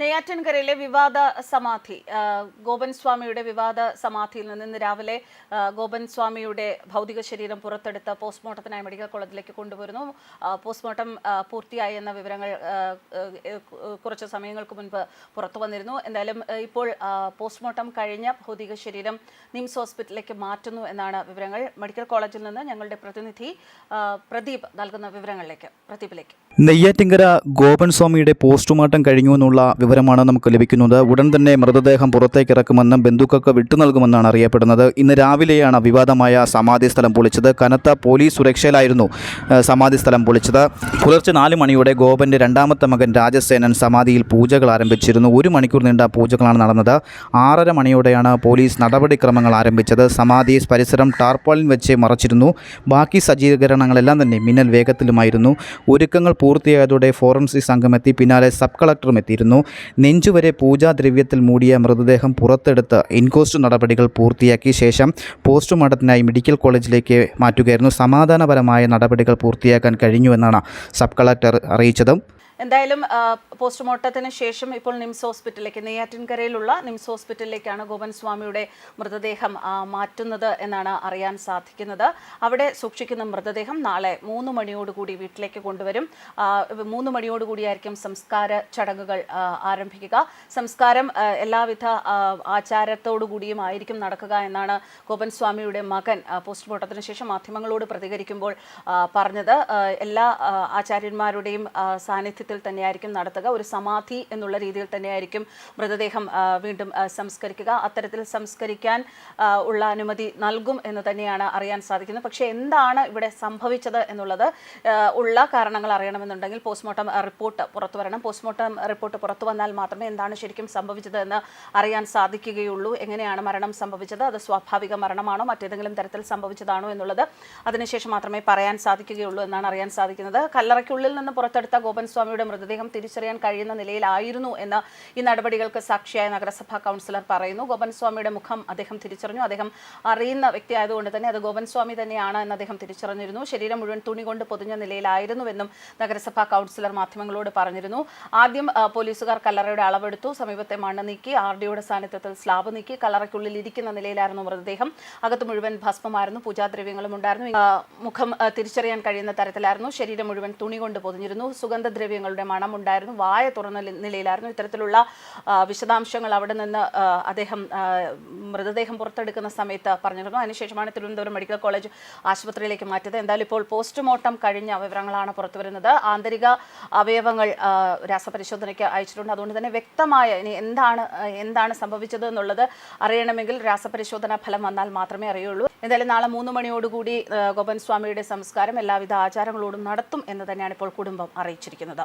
നെയ്യാറ്റിൻകരയിലെ വിവാദ സമാധി ഗോപൻ സ്വാമിയുടെ വിവാദ സമാധിയിൽ നിന്ന് ഇന്ന് രാവിലെ ഗോപൻ സ്വാമിയുടെ ഭൗതിക ശരീരം പുറത്തെടുത്ത് പോസ്റ്റ്മോർട്ടത്തിനായി മെഡിക്കൽ കോളേജിലേക്ക് കൊണ്ടുവരുന്നു. പോസ്റ്റ്മോർട്ടം പൂർത്തിയായി എന്ന വിവരങ്ങൾ കുറച്ച് സമയങ്ങൾക്ക് മുൻപ് പുറത്തു വന്നിരുന്നു. എന്തായാലും ഇപ്പോൾ പോസ്റ്റ്മോർട്ടം കഴിഞ്ഞ ഭൗതിക ശരീരം നിംസ് ഹോസ്പിറ്റലിലേക്ക് മാറ്റുന്നു എന്നാണ് വിവരങ്ങൾ. മെഡിക്കൽ കോളേജിൽ നിന്ന് ഞങ്ങളുടെ പ്രതിനിധി പ്രദീപ് നൽകുന്ന വിവരങ്ങളിലേക്ക് പ്രദീപിലേക്ക്. നെയ്യാറ്റിങ്കര ഗോപൻ സ്വാമിയുടെ പോസ്റ്റ്മോർട്ടം കഴിഞ്ഞു എന്നുള്ള വിവരമാണ് നമുക്ക് ലഭിക്കുന്നത്. ഉടൻ തന്നെ മൃതദേഹം പുറത്തേക്ക് ഇറക്കുമെന്നും ബന്ധുക്കൾക്ക് വിട്ടു നൽകുമെന്നാണ് അറിയപ്പെടുന്നത്. ഇന്ന് രാവിലെയാണ് വിവാദമായ സമാധി സ്ഥലം പൊളിച്ചത്. കനത്ത പോലീസ് സുരക്ഷയിലായിരുന്നു സമാധി സ്ഥലം പൊളിച്ചത്. പുലർച്ചെ നാല് മണിയോടെ ഗോപന്റെ രണ്ടാമത്തെ മകൻ രാജസേനൻ സമാധിയിൽ പൂജകൾ ആരംഭിച്ചിരുന്നു. ഒരു മണിക്കൂർ നീണ്ട പൂജകളാണ് നടന്നത്. ആറര മണിയോടെയാണ് പോലീസ് നടപടിക്രമങ്ങൾ ആരംഭിച്ചത്. സമാധി പരിസരം ടാർപ്പാളിൻ വെച്ച് മറച്ചിരുന്നു. ബാക്കി സജ്ജീകരണങ്ങളെല്ലാം തന്നെ മിന്നൽ വേഗത്തിലുമായിരുന്നു. ഒരുക്കങ്ങൾ പൂർത്തിയായതോടെ ഫോറൻസിക് സംഘം എത്തി. പിന്നാലെ സബ് കളക്ടറും എത്തിയിരുന്നു. നെഞ്ചുവരെ പൂജാദ്രവ്യത്തിൽ മൂടിയ മൃതദേഹം പുറത്തെടുത്ത് ഇൻക്വസ്റ്റ് നടപടികൾ പൂർത്തിയാക്കിയ ശേഷം പോസ്റ്റ്മോർട്ടത്തിനായി മെഡിക്കൽ കോളേജിലേക്ക് മാറ്റുകയായിരുന്നു. സമാധാനപരമായ നടപടികൾ പൂർത്തിയാക്കാൻ കഴിഞ്ഞുവെന്നാണ് സബ് കളക്ടർ അറിയിച്ചത്. എന്തായാലും പോസ്റ്റ്മോർട്ടത്തിന് ശേഷം ഇപ്പോൾ നിംസ് ഹോസ്പിറ്റലിലേക്ക് നെയ്യാറ്റിൻകരയിലുള്ള നിംസ് ഹോസ്പിറ്റലിലേക്കാണ് ഗോപൻ സ്വാമിയുടെ മൃതദേഹം മാറ്റുന്നത് എന്നാണ് അറിയാൻ സാധിക്കുന്നത്. അവിടെ സൂക്ഷിക്കുന്ന മൃതദേഹം നാളെ മൂന്ന് മണിയോടുകൂടി വീട്ടിലേക്ക് കൊണ്ടുവരും. മൂന്ന് മണിയോടുകൂടിയായിരിക്കും സംസ്കാര ചടങ്ങുകൾ ആരംഭിക്കുക. സംസ്കാരം എല്ലാവിധ ആചാരത്തോടുകൂടിയും കൂടിയും ആയിരിക്കും നടക്കുക എന്നാണ് ഗോപൻ സ്വാമിയുടെ മകൻ പോസ്റ്റ്മോർട്ടത്തിന് ശേഷം മാധ്യമങ്ങളോട് പ്രതികരിക്കുമ്പോൾ പറഞ്ഞത്. എല്ലാ ആചാര്യന്മാരുടെയും ആ, സാന്നിധ്യത്തിൽ തന്നെയായിരിക്കും നടത്തുക. ഒരു സമാധി എന്നുള്ള രീതിയിൽ തന്നെയായിരിക്കും മൃതദേഹം വീണ്ടും സംസ്കരിക്കുക. അത്തരത്തിൽ സംസ്കരിക്കാൻ ഉള്ള അനുമതി നൽകും എന്ന് തന്നെയാണ് അറിയാൻ സാധിക്കുന്നത്. പക്ഷേ എന്താണ് ഇവിടെ സംഭവിച്ചത് എന്നുള്ളത് ഉള്ള കാരണങ്ങൾ അറിയണമെന്നുണ്ടെങ്കിൽ പോസ്റ്റ്മോർട്ടം റിപ്പോർട്ട് പുറത്തു വരണം. പോസ്റ്റ്മോർട്ടം റിപ്പോർട്ട് പുറത്തു വന്നാൽ മാത്രമേ എന്താണ് ശരിക്കും സംഭവിച്ചത് എന്ന് അറിയാൻ സാധിക്കുകയുള്ളൂ. എങ്ങനെയാണ് മരണം സംഭവിച്ചത്? അത് സ്വാഭാവിക മരണമാണോ? മറ്റേതെങ്കിലും തരത്തിൽ സംഭവിച്ചതാണോ എന്നുള്ളത് അതിനുശേഷം മാത്രമേ പറയാൻ സാധിക്കുകയുള്ളൂ എന്നാണ് അറിയാൻ സാധിക്കുന്നത്. കല്ലറയ്ക്കുള്ളിൽ നിന്ന് പുറത്തെടുത്ത ഗോപൻ സ്വാമിയുടെ മൃതദേഹം തിരിച്ചറിയാൻ കഴിയുന്ന നിലയിലായിരുന്നു എന്ന് ഈ നടപടികൾക്ക് സാക്ഷിയായ നഗരസഭാ കൗൺസിലർ പറയുന്നു. ഗോപൻസ്വാമിയുടെ മുഖം അദ്ദേഹം തിരിച്ചറിഞ്ഞു. അദ്ദേഹം അറിയുന്ന വ്യക്തിയായതുകൊണ്ട് തന്നെ അത് ഗോപൻസ്വാമി തന്നെയാണ് എന്ന് അദ്ദേഹം തിരിച്ചറിഞ്ഞിരുന്നു. ശരീരം മുഴുവൻ തുണി കൊണ്ട് പൊതിഞ്ഞ നിലയിലായിരുന്നുവെന്നും നഗരസഭാ കൗൺസിലർ മാധ്യമങ്ങളോട് പറഞ്ഞിരുന്നു. ആദ്യം പോലീസുകാർ കല്ലറയുടെ അളവെടുത്തു. സമീപത്തെ മണ്ണ് നീക്കി ആർ ഡിയുടെ സാന്നിധ്യത്തിൽ സ്ലാബ് നീക്കി കല്ലറയ്ക്കുള്ളിൽ ഇരിക്കുന്ന നിലയിലായിരുന്നു മൃതദേഹം. അകത്ത് മുഴുവൻ ഭസ്മമായിരുന്നു പൂജാദ്രവ്യങ്ങളും ഉണ്ടായിരുന്നു. മുഖം തിരിച്ചറിയാൻ കഴിയുന്ന തരത്തിലായിരുന്നു. ശരീരം മുഴുവൻ തുണി കൊണ്ട് പൊതിഞ്ഞിരുന്നു. സുഗന്ധദ്രവ്യങ്ങളുടെ മണം ഉണ്ടായിരുന്നു വായ തുറന്ന നിലയിലായിരുന്നു. ഇത്തരത്തിലുള്ള വിശദാംശങ്ങൾ അവിടെ നിന്ന് അദ്ദേഹം മൃതദേഹം പുറത്തെടുക്കുന്ന സമയത്ത് പറഞ്ഞിരുന്നു. അതിനുശേഷമാണ് തിരുവനന്തപുരം മെഡിക്കൽ കോളേജ് ആശുപത്രിയിലേക്ക് മാറ്റിയത്. എന്തായാലും ഇപ്പോൾ പോസ്റ്റ്മോർട്ടം കഴിഞ്ഞ വിവരങ്ങളാണ് പുറത്തുവരുന്നത് ആന്തരിക അവയവങ്ങൾ രാസപരിശോധനയ്ക്ക് അയച്ചിട്ടുണ്ട്. അതുകൊണ്ട് തന്നെ വ്യക്തമായ ഇനി എന്താണ് എന്താണ് സംഭവിച്ചത് എന്നുള്ളത് അറിയണമെങ്കിൽ രാസപരിശോധനാ ഫലം വന്നാൽ മാത്രമേ അറിയുള്ളൂ. എന്തായാലും നാളെ മൂന്ന് മണിയോടുകൂടി ഗോപൻ സ്വാമിയുടെ സംസ്കാരം എല്ലാവിധ ആചാരങ്ങളോടും നടത്തും എന്ന് തന്നെയാണ് ഇപ്പോൾ കുടുംബം അറിയിച്ചിരിക്കുന്നത്.